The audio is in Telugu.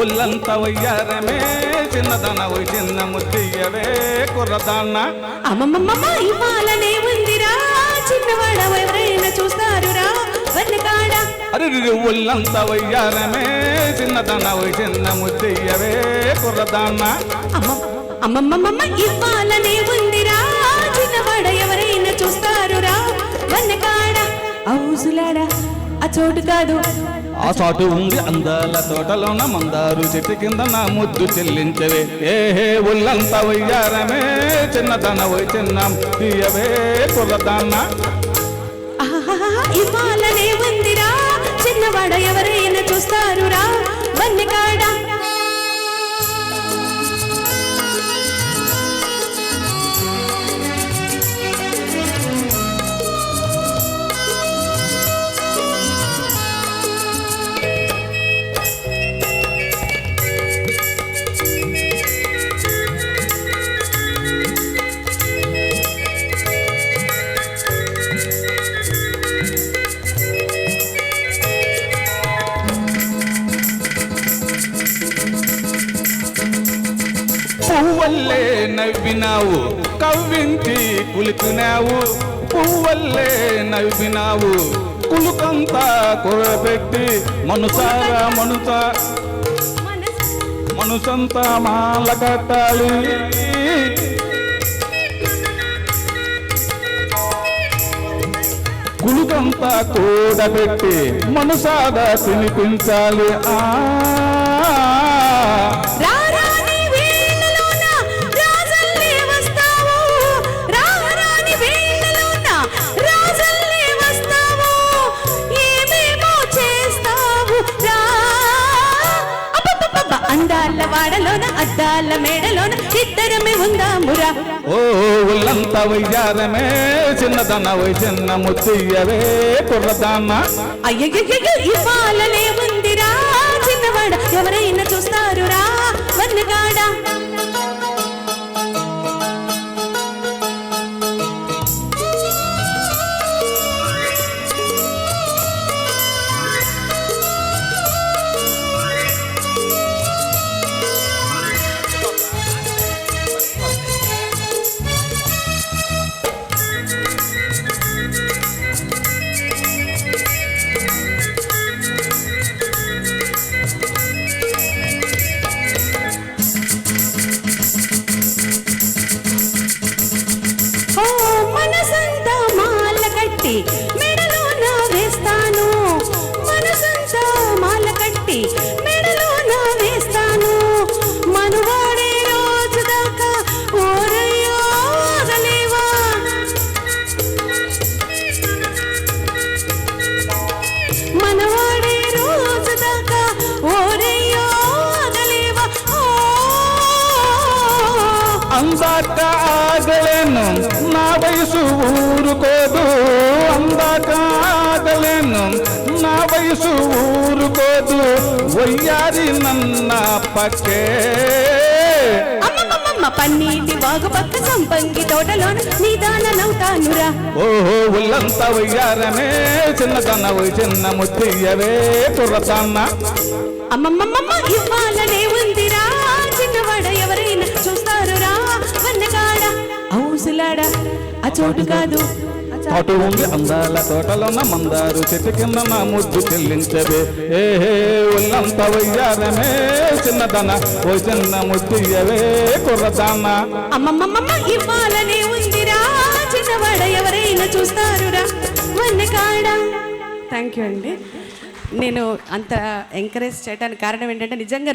ఒళ్ళంతా వయ్యారమే చిన్నదన చిన్న ముద్దయ్యవే కుర్రదాన్న. అమ్మమ్మమ్మ ఇవ్వాలనే ఉందిరా చిన్నవాడ ఎవరైనా చూస్తారురా వన్నకాడ అరే ఒళ్ళంతా వయ్యారమే చిన్నదన చిన్న ముద్దయ్యవే కుర్రదాన్న. అమ్మ అమ్మమ్మమ్మ ఇవ్వాలనే ఉందిరా చిన్నవాడ ఎవరైనా చూస్తారురా వన్నకాడ అవుసులాడా ఆ చోటు కాదు. ఆ చాటు ఉంది అందాల తోటలోన మందారు చెట్టు కింద నా ముద్దు చెల్లించవే. ఏహే ఒళ్ళంతా వయ్యారమే చిన్నదన వై చిన్న తీయవే కుర్రదాన్న ఇవాళనే ఉందిరా చిన్నవాడ ఎవరైనా చూస్తారురా. వన్నకాడ పువ్వల్లే నవ్వినావు కవ్వించి కులుకునావు. పువ్వల్లే నవ్వినావు కులుకంతా కూరబెట్టి మనుసారా మనుస. మనుసంతా మాల కట్టాలి. కులుకంతా కూడబెట్టి మనసాగా తినిపించాలి. ఆ అందాల వాడలోన అద్దాల మేడలోన ఇద్దరమే ఉందామురా. ఓ ఒళ్ళంతా వయ్యారమే చిన్నదన వై చిన్న ముత్తయ్యవే కుర్రదాన్న అయ్యయ్యయ్యో ఇవ్వాలనే ఉందిరా చిన్నవాడ. ఎవరైనా చూస్తారురా వన్నగాడా? మనవాడే రోజు దాకా ఓరయ్యో ఆగలేవా అందాక ఆగలేను నా వయసు ఊరుకోదు. అందాక ఆగలేను నా వయసు ఊరుకోదు. వయ్యారి నన్న పక్కే పన్నీటి వాగు పక్క సంపంగి తోటలోన నిదాననవుతానురా ఓహో ఒళ్ళంతా వయ్యారమే చిన్నదన వై చిన్న ముత్తయ్యవే కుర్రదాన్న అమ్మమ్మమ్మ ఇవ్వాలనే ఉందిరా. చిన్నవాడ ఎవరైనా చూస్తారురా. వన్నగాడ అవుసులాడా ఆ చోటు కాదు. అటు ఉంది అందాల తోటలోన మందారు చెట్టు కింద నా ముద్దు చెల్లించవే. ఏహే ఒళ్ళంతా వయ్యారమే చిన్నదన ఓ చిన్న ముత్తయ్యవే కుర్రదాన్న అమ్మమ్మమ్మ ఇవ్వాలనే ఉందిరా చిన్నవాడ ఎవరైనా చూస్తారురా. థ్యాంక్ యూ అండి. నేను అంత ఎంకరేజ్ చేయడానికి కారణం ఏంటంటే నిజంగా